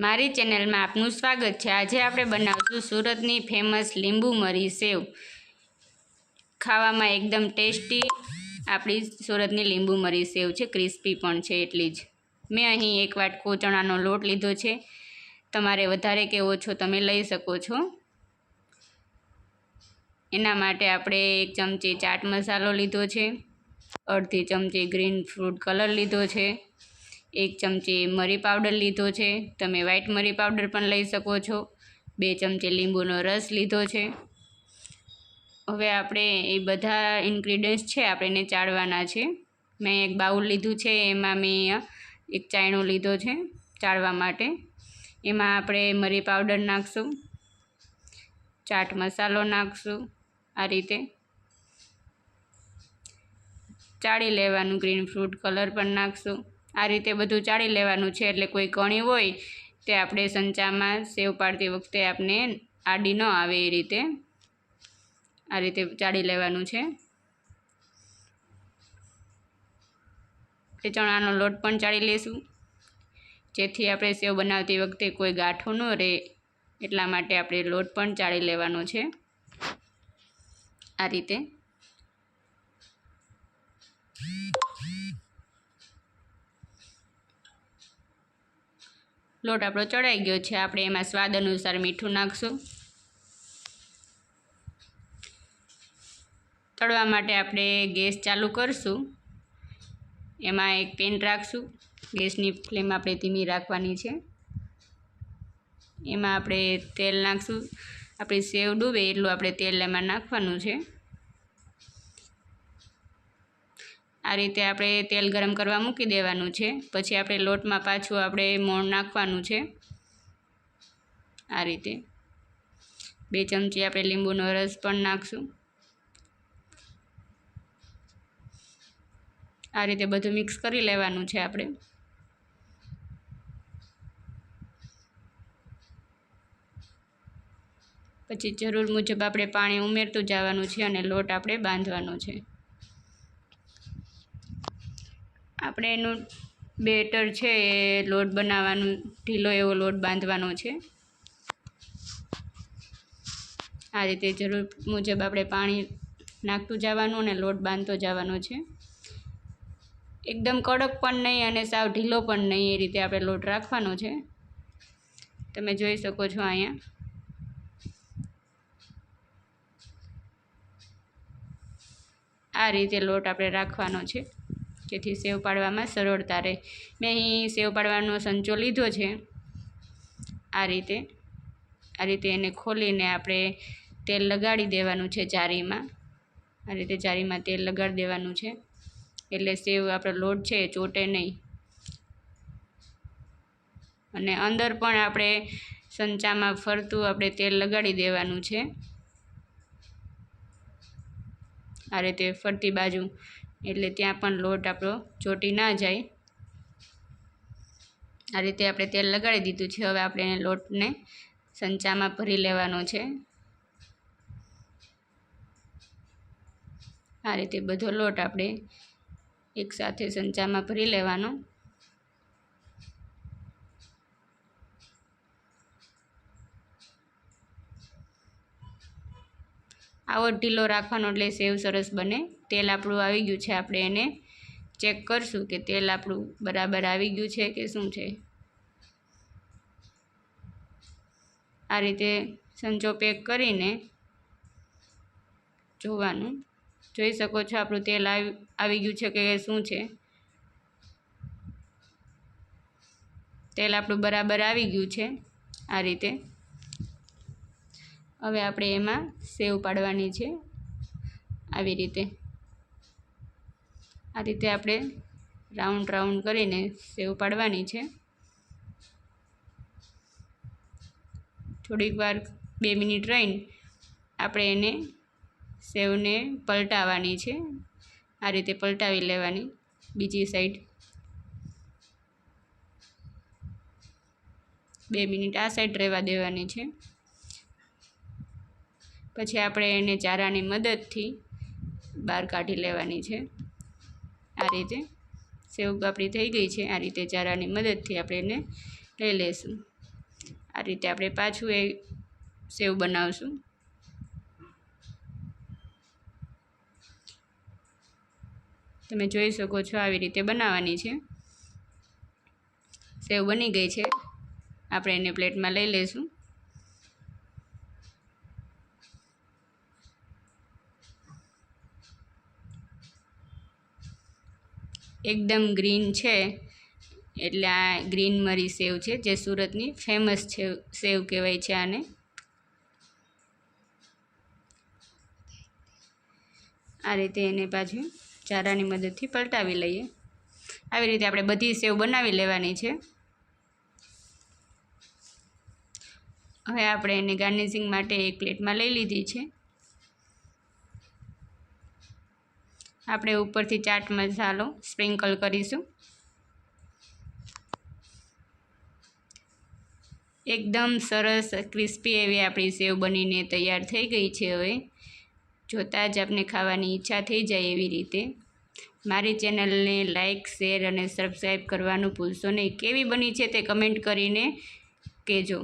મારી ચેનલમાં આપનું સ્વાગત છે. આજે આપણે બનાવશું સુરતની ફેમસ લીંબુ મરી સેવ. ખાવામાં એકદમ ટેસ્ટી આપણી સુરતની લીંબુ મરી સેવ છે. ક્રિસ્પી પણ છે એટલી જ. મેં અહીં એક વાટકો ચણાનો લોટ લીધો છે. તમારે વધારે કે ઓછો તમે લઈ શકો છો. એના માટે આપણે એક ચમચી ચાટ મસાલો લીધો છે. અડધી ચમચી ગ્રીન ફ્રૂટ કલર લીધો છે. એક ચમચી મરી પાવડર લીધો છે. તમે વ્હાઈટ મરી પાવડર પણ લઈ શકો છો. બે ચમચી લીંબુનો રસ લીધો છે. હવે આપણે એ બધા ઇન્ગ્રીડિયન્ટ્સ છે, આપણે એને ચાળવાના છે. મેં એક બાઉલ લીધું છે, એમાં મેં એક ચાયણો લીધો છે, ચાળવા માટે. એમાં આપણે મરી પાવડર નાખશું. ચાટ મસાલો નાખશું, આ રીતે. ચાળી લેવાનું, ગ્રીન ફ્રૂટ કલર પણ નાખશું. આ રીતે બધું ચાળી લેવાનું છે. એટલે કોઈ કણી હોય તે આપણે સંચામાં સેવ પાડતી વખતે આપણે આડી ન આવે એ રીતે. આ રીતે ચાળી લેવાનું છે. એ ચણાનો લોટ પણ ચાળી લઈશું જેથી આપણે સેવ બનાવતી વખતે કોઈ ગાંઠો ન રહે એટલા માટે આપણે લોટ પણ ચાળી લેવાનો છે. આ રીતે. લોટ આપણો ચડાઈ ગયો છે. આપણે એમાં સ્વાદ અનુસાર મીઠું નાખશું. તળવા માટે આપણે ગેસ ચાલુ કરશું. એમાં એક પેન રાખશું. ગેસની ફ્લેમ આપણે ધીમી રાખવાની છે. એમાં આપણે તેલ નાખશું. આપણી સેવ ડૂબે એટલું આપણે તેલ એમાં નાખવાનું છે. આ રીતે આપણે તેલ ગરમ કરવા મૂકી દેવાનું છે. પછી આપણે લોટમાં પાછું આપણે મોણ નાખવાનું છે. આ રીતે. બે ચમચી આપણે લીંબુનો રસ પણ નાખશું. આ રીતે બધું મિક્સ કરી લેવાનું છે આપણે. પછી જરૂર મુજબ આપણે પાણી ઉમેરતું જવાનું છે અને લોટ આપણે બાંધવાનો છે. આપણે એનું બેટર છે એ લોટ બનાવવાનું, ઢીલો એવો લોટ બાંધવાનો છે. આ રીતે જરૂર મુજબ આપણે પાણી નાખતું જવાનું અને લોટ બાંધતો જવાનો છે. એકદમ કડક પણ નહીં અને સાવ ઢીલો પણ નહીં એ રીતે આપણે લોટ રાખવાનો છે. તમે જોઈ શકો છો અહીંયા. આ રીતે લોટ આપણે રાખવાનો છે. જેથી સેવ પાડવામાં સરળતા રહે. મેં અહીં સેવ પાડવાનો સંચો લીધો છે. આ રીતે આ રીતે એને ખોલીને આપણે તેલ લગાડી દેવાનું છે જારીમાં. આ રીતે જારીમાં તેલ લગાડી દેવાનું છે. એટલે સેવ આપણો લોટ છે ચોટે નહીં. અને અંદર પણ આપણે સંચામાં ફરતું આપણે તેલ લગાડી દેવાનું છે. આ રીતે ફરતી બાજુ એટલે ત્યાં પણ લોટ આપણો ચોટી ના જાય. આ રીતે આપણે તેલ લગાડી દીધું છે. હવે આપણે એને લોટને સંચામાં ભરી લેવાનો છે. આ રીતે બધો લોટ આપણે એકસાથે સંચામાં ભરી લેવાનો. આવો ઢીલો રાખવાનો એટલે સેવ સરસ બને. તેલ આપણું આવી ગયું છે, આપણે એને ચેક કરશું કે તેલ આપણું બરાબર આવી ગયું છે કે શું છે. આ રીતે સંચો પેક કરીને જોવાનું. જોઈ શકો છો આપણું તેલ આવી ગયું છે કે શું છે. તેલ આપણું બરાબર આવી ગયું છે આ રીતે. હવે આપણે એમાં સેવ પાડવાની છે. આવી રીતે. આ રીતે આપણે રાઉન્ડ રાઉન્ડ કરીને સેવ પાડવાની છે. થોડીક વાર બે મિનિટ રહીને આપણે એને સેવને પલટાવવાની છે. આ રીતે પલટાવી લેવાની બીજી સાઈડ. બે મિનિટ આ સાઈડ રહેવા દેવાની છે. પછી આપણે એને ચારાની મદદથી બહાર કાઢી લેવાની છે. આ રીતે સેવ આપણી થઈ ગઈ છે. આ રીતે ચારાની મદદથી આપણે એને લઈ લઈશું આ રીતે આપણે પાછું એ સેવ બનાવશું. તમે જોઈ શકો છો આવી રીતે બનાવવાની છે. સેવ બની ગઈ છે. આપણે એને પ્લેટમાં લઈ લઈશું એકદમ ગ્રીન છે. એટલે આ ગ્રીન મરી સેવ છે, જે સુરતની ફેમસ છે, સેવ કહેવાય છે આને. આ રીતે એને પાછું ચારાની મદદથી પલટાવી લઈએ. આવી રીતે આપણે બધી સેવ બનાવી લેવાની છે. હવે આપણે એને ગાર્નિશિંગ માટે એક પ્લેટમાં લઈ લીધી છે. આપણે ઉપરથી ચાટ મસાલો સ્પ્રિંકલ કરીશું. એકદમ સરસ, ક્રિસ્પી એવી આપણી સેવ બનીને તૈયાર થઈ ગઈ છે હવે. જોતાં જ આપણે ખાવાની ઈચ્છા થઈ જાય એવી રીતે. મારી ચેનલને લાઇક શેર અને સબસ્ક્રાઈબ કરવાનું ભૂલશો નહીં. કેવી બની છે તે કમેન્ટ કરીને કહેજો.